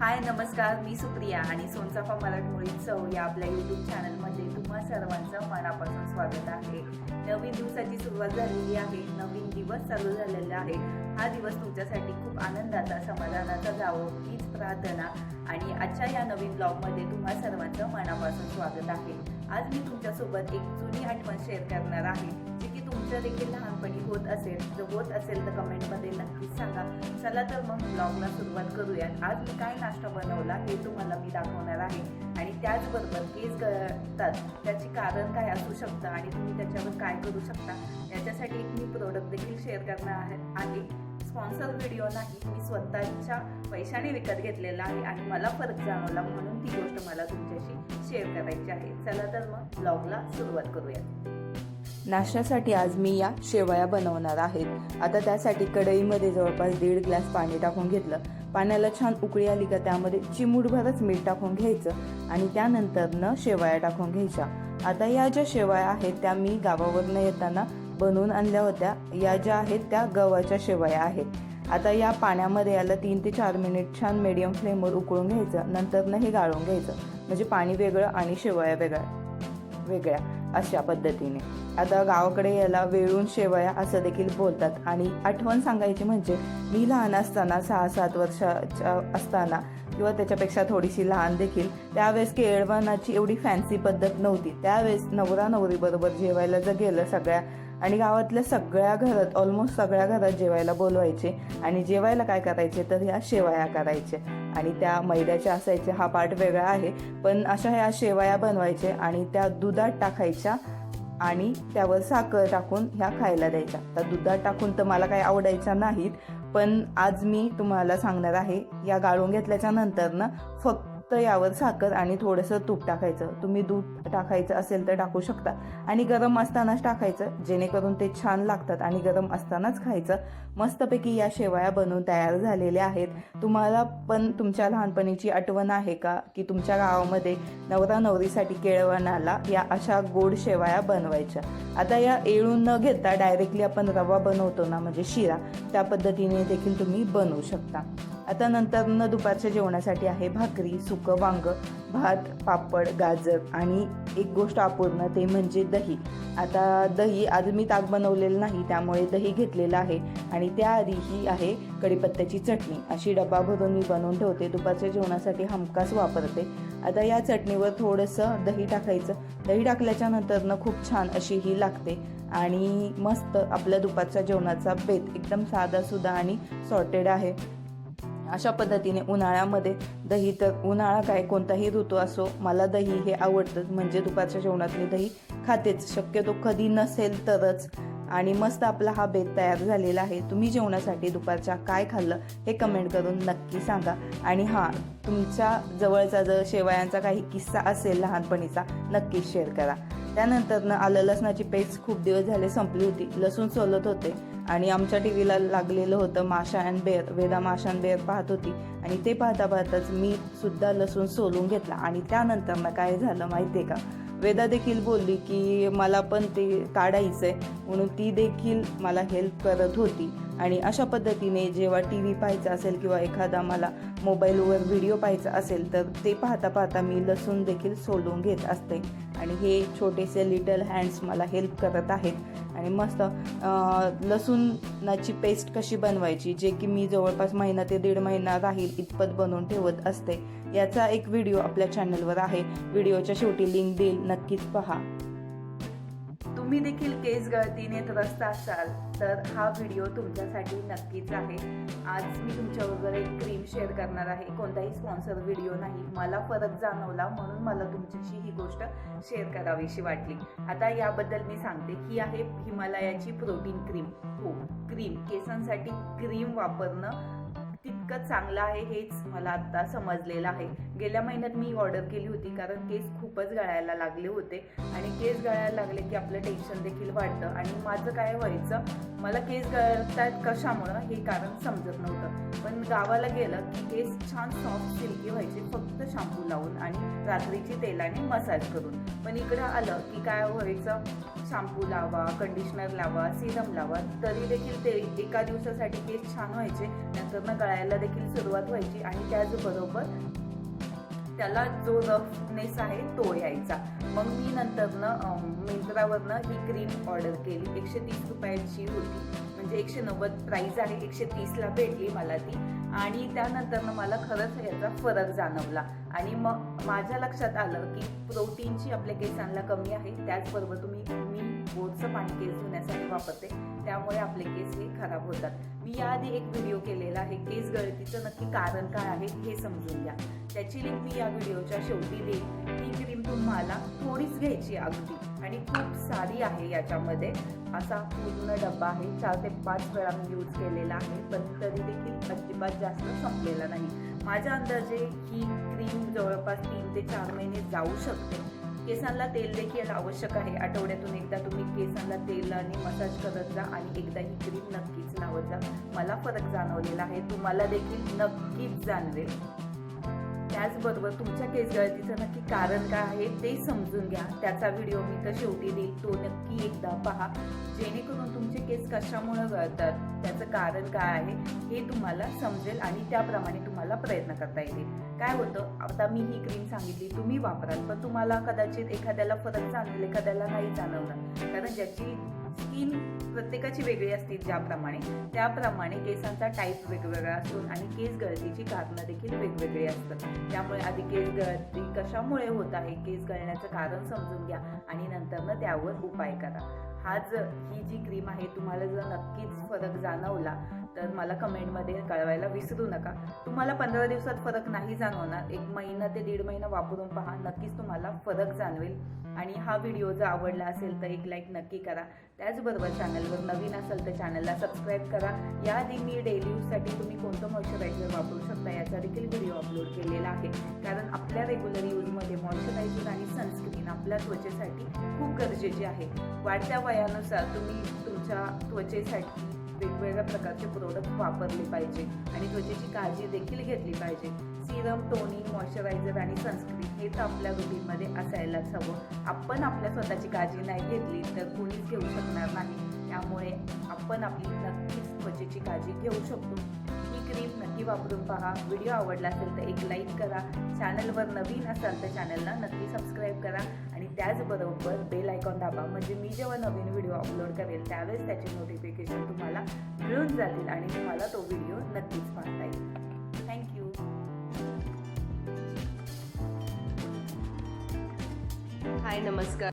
हाय नमस्कार. मी सुप्रिया आणि सोनचाफा मराठमोळी चव या आपल्या यूट्यूब चॅनलमध्ये तुम्हा सर्वांचं मनापासून स्वागत आहे. नवीन दिवसाची सुरुवात झालेली आहे. नवीन दिवस चालू झालेला आहे. हा दिवस तुमच्यासाठी खूप आनंदाचा समाधानाचा जावो हीच प्रार्थना. आणि आजच्या या नवीन ब्लॉगमध्ये तुम्हा सर्वांचं मनापासून स्वागत आहे. आज मी तुमच्यासोबत एक जुनी आठवण शेअर करणार आहे तुमच्या देखील लहानपणी होत असेल जर होत असेल तर कमेंटमध्ये नक्कीच सांगा. चला तर मग ब्लॉगला सुरुवात करूयात. आज मी काय नाश्ता बनवला हे तुम्हाला मी दाखवणार आहे. आणि त्याचबरोबर केस गळतात त्याचे कारण काय असू शकतं आणि तुम्ही त्याच्यावर काय करू शकता याच्यासाठी एक मी प्रोडक्ट देखील शेअर करणार आहे. आहे. स्पॉन्सर व्हिडिओ नाही मी स्वतःच्या पैशाने विकत घेतलेला आहे आणि मला फरक जाणवला म्हणून ती गोष्ट मला तुमच्याशी शेअर करायची आहे. चला तर मग ब्लॉगला सुरुवात करूयात. नाश्त्यासाठी आज मी या शेवया बनवणार आहेत. आता त्यासाठी कढईमध्ये जवळपास दीड ग्लास पाणी टाकून घेतलं. पाण्याला छान उकळी आली का त्यामध्ये चिमूटभरच मीठ टाकून घ्यायचं आणि त्यानंतर न शेवया टाकून घ्यायच्या. आता या ज्या शेवया आहेत त्या मी गावावरनं येताना बनवून आणल्या होत्या. या ज्या आहेत त्या गव्हाच्या शेवया आहेत. आता या पाण्यामध्ये याला तीन ते चार मिनिट छान मीडियम फ्लेमवर उकळून घ्यायचं. नंतर न हे गाळून घ्यायचं. म्हणजे पाणी वेगळं आणि शेवया वेगळ्या वेगळ्या. अशा पद्धतीने. आता गावाकडे याला वेळून शेवया असं देखील बोलतात. आणि आठवण सांगायची म्हणजे मी लहान असताना सहा सात वर्षाच्या असताना किंवा त्याच्यापेक्षा थोडीशी लहान देखील त्यावेळेस केळवणाची एवढी फॅन्सी पद्धत नव्हती. त्यावेळेस नवरा नवरीबरोबर जेवायला जर गेलं सगळ्या आणि गावातल्या सगळ्या घरात ऑलमोस्ट सगळ्या घरात जेवायला बोलवायचे. आणि जेवायला काय करायचे? तर ह्या शेवाया करायचे. आणि त्या मैद्याच्या असायचे हा पार्ट वेगळा आहे पण अशा ह्या शेवया बनवायचे आणि त्या दुधात टाकायच्या आणि त्यावर साखर टाकून ह्या खायला द्यायच्या. तर दुधात टाकून तर मला काही आवडायच्या नाहीत पण आज मी तुम्हाला सांगणार आहे या गाळून घेतल्याच्या नंतर ना फक्त यावर साखर आणि थोडंसं तूप टाकायचं. तुम्ही दूध टाकायचं असेल तर टाकू शकता. आणि गरम असतानाच टाकायचं जेणेकरून ते छान लागतात आणि गरम असतानाच खायचं. मस्तपैकी या शेवया बनवून तयार झालेल्या आहेत. तुम्हाला पण तुमच्या लहानपणीची आठवण आहे का? की तुमच्या गावामध्ये नवरा नवरीसाठी केळवणाला या अशा गोड शेवया बनवायच्या. आता या येळून न घेता डायरेक्टली आपण रवा बनवतो ना म्हणजे शिरा त्या पद्धतीने देखील तुम्ही बनवू शकता. आता नंतर न दुपारच्या जेवणासाठी आहे भाकरी सुकं वांग भात पापड गाजर आणि एक गोष्ट अपूर्ण ते म्हणजे दही. आता दही आज मी ताक बनवलेलं नाही त्यामुळे दही घेतलेलं आहे आणि त्याआधी ही आहे कढीपत्त्याची चटणी. अशी डबा भरून मी बनवून ठेवते दुपारच्या जेवणासाठी हमखास वापरते. आता या चटणीवर थोडंसं दही टाकायचं. दही टाकल्याच्या नंतरनं खूप छान अशी ही लागते आणि मस्त आपल्या दुपारच्या जेवणाचा बेत एकदम साधा सुद्धा आणि सॉर्टेड आहे. अशा पद्धतीने उन्हाळ्यामध्ये दही तर उन्हाळा काय कोणताही ऋतू असो मला दही हे आवडतं. म्हणजे दुपारच्या जेवणात मी दही खातेच. शक्यतो कधी नसेल तरच. आणि मस्त आपला हा बेत तयार झालेला आहे. तुम्ही जेवणासाठी दुपारच्या काय खाल्लं हे कमेंट करून नक्की सांगा. आणि हां तुमच्या जवळचा जर शेवयांचा काही किस्सा असेल लहानपणीचा नक्कीच शेअर करा. त्यानंतर आलं लसणाची पेस्ट खूप दिवस झाले संपली होती. लसूण सोलत होते. आणि आमच्या टी व्हीला लागलेलं होतं माशा अँड बेअर वेदा माशा अँड बेअर पाहत होती. आणि ते पाहता पाहताच मी सुद्धा लसूण सोलून घेतला. आणि त्यानंतर ना काय झालं माहिती आहे का? वेदा देखील बोलली की मला पण ते काढायचं आहे म्हणून ती देखील मला हेल्प करत होती. आणि अशा पद्धतीने जेव्हा टी व्ही पाहायचा असेल किंवा एखादा मला मोबाईलवर व्हिडिओ पाहायचा असेल तर ते पाहता पाहता मी लसूण देखील सोलून घेत असते. आणि हे छोटेसे लिटल हँड्स मला हेल्प करत आहेत. आणि मस्त लसूणाची पेस्ट कशी बनवायची जे की मी जवळपास महिना ते दीड महिना राहील इतपत बनवून ठेवत असते याचा एक व्हिडिओ आपल्या चॅनलवर आहे. व्हिडिओच्या शेवटी लिंक देईल नक्कीच पहा. तुम्ही देखील केस गळतीने त्रस्त असाल तर हा व्हिडिओ तुमच्यासाठी नक्कीच आहे. आज मी तुमच्याबरोबर एक क्रीम शेअर करणार आहे. कोणताही स्पॉन्सर व्हिडिओ नाही. मला फरक जाणवला म्हणून मला तुमच्याशी ही गोष्ट शेअर करावीशी वाटली. आता याबद्दल मी सांगते. ही आहे हिमालयाची प्रोटीन क्रीम. हो क्रीम. केसांसाठी क्रीम वापरणं तितकं चांगलं आहे हेच मला आत्ता समजलेलं आहे. गेल्या महिन्यात मी ऑर्डर केली होती कारण केस खूपच गळायला लागले होते. आणि केस गळायला लागले की आपलं टेन्शन देखील वाढतं. आणि माझं काय व्हायचं मला केस गळतात कशामुळं हे कारण समजत नव्हतं. पण गावाला गेलं की केस छान सॉफ्ट सिल्की व्हायचे फक्त शॅम्पू लावून आणि रात्रीची तेलाने मसाज करून. पण इकडं आलं की काय व्हायचं शॅम्पू लावा कंडिशनर लावा सिरम लावा तरी देखील ते एका दिवसासाठी केस छान व्हायचे. नंतर गळायला देखील सुरुवात व्हायची आणि त्याचबरोबर त्याला जो रफनेस आहे तो यायचा. मग मी नंतरनं मिंत्रावरनं ही क्रीम ऑर्डर केली. एकशे तीस रुपयाची होती. म्हणजे एकशे नव्वद प्राईस आहे. एकशे तीसला भेटली मला ती. आणि त्यानंतरनं मला खरंच याचा फरक जाणवला. आणि मग माझ्या लक्षात आलं की प्रोटीनची आपल्या केसांना कमी आहे. त्याचबरोबर तुम्ही बोरचं पाणी केस धुण्यासाठी वापरते. त्यामुळे आपले केस हे खराब होतात. मी याआधी एक व्हिडिओ केलेला आहे. केस गळतीचं नक्की कारण काय आहे हे समजून घ्या. त्याची लिंक मी या व्हिडिओच्या शेवटी देईन. ती क्रीम तुम्हाला थोडीच घ्यायची अगदी. आणि खूप सारी आहे याच्यामध्ये. असा पूर्ण डब्बा आहे. चार ते पाच वेळा मी यूज केलेला आहे. पण तरी देखील अजिबात जास्त संपलेला नाही. माझ्या अंदाजे ही क्रीम जवळपास तीन ते चार महिने जाऊ शकते. केसांना तेल देखील आवश्यक आहे. आठवड्यातून एकदा तुम्ही केसांना तेल आणि मसाज करत जा आणि एकदा ही क्रीम नक्कीच लावत जा. मला फरक जाणवलेला आहे. तुम्हाला देखील नक्कीच जाणवेल. त्याचबरोबर तुमच्या केस गळतीचं नक्की कारण काय आहे ते समजून घ्या. त्याचा व्हिडिओ मी तर शेवटी देईल. तो नक्की एकदा पहा. जेणेकरून तुमचे केस कशामुळे गळतात त्याचं कारण काय आहे हे तुम्हाला समजेल आणि त्याप्रमाणे तुम्हाला प्रयत्न करता येतील. काय होतं आता मी ही क्रीम सांगितली तुम्ही वापराल पण तुम्हाला कदाचित एखाद्याला फरक जाणवेल एखाद्याला नाही जाणवणार. कारण ज्याची स्किन प्रत्येकाची वेगळी असते ज्याप्रमाणे. त्याप्रमाणे केसांचा टाईप वेगवेगळा असतो आणि केस गळतीची कारणं देखील वेगवेगळी असतात. त्यामुळे आधी केस गळती कशामुळे होत आहे केस गळण्याचं कारण समजून घ्या आणि नंतरनं त्यावर उपाय करा. हा जर ही जी क्रीम आहे तुम्हाला जर नक्कीच फरक जाणवला तर मला कमेंटमध्ये कळवायला विसरू नका. तुम्हाला पंधरा दिवसात फरक नाही जाणवणार एक महिना ते दीड महिना वापरून पहा नक्कीच तुम्हाला फरक जाणवेल. आणि हा व्हिडिओ जर आवडला असेल तर एक लाईक नक्की करा. त्याचबरोबर चॅनलवर नवीन असेल तर चॅनलला सबस्क्राईब करा. याआधी मी डेली यूजसाठी तुम्ही कोणतं मॉइश्चरायझर वापरू शकता याचा देखील व्हिडिओ अपलोड केलेला आहे. कारण आपल्या रेग्युलर यूजमध्ये मॉइश्चरायझर आणि सनस्क्रीन आपल्या त्वचेसाठी खूप गरजेचे आहे. वाढत्या वयानुसार तुम्ही तुमच्या त्वचेसाठी वेगवेगळ्या प्रकारचे प्रोडक्ट वापरले पाहिजे आणि त्वचेची काळजी देखील घेतली पाहिजे. सिरम टोनिंग मॉइश्चरायझर आणि सनस्क्रीन हे तर आपल्या रुटीनमध्ये असायलाच हवं. आपण आपल्या स्वतःची काळजी नाही घेतली तर कोणीच घेऊ शकणार नाही. त्यामुळे आपण आपली नक्कीच त्वचेची काळजी घेऊ शकतो. ही क्रीम नक्की वापरून पहा. व्हिडिओ आवडला असेल तर एक लाईक करा. चॅनलवर नवीन असाल तर चॅनलला नक्की सबस्क्राईब करा. आणि त्याचबरोबर बेल आयकॉन दाबा. म्हणजे मी जेव्हा नवीन व्हिडिओ अपलोड करेल त्यावेळेस त्याचे नोटिफिकेशन तुम्हाला मिळून जातील आणि तुम्हाला तो व्हिडिओ नक्कीच पाहता येईल. हाय नमस्कार.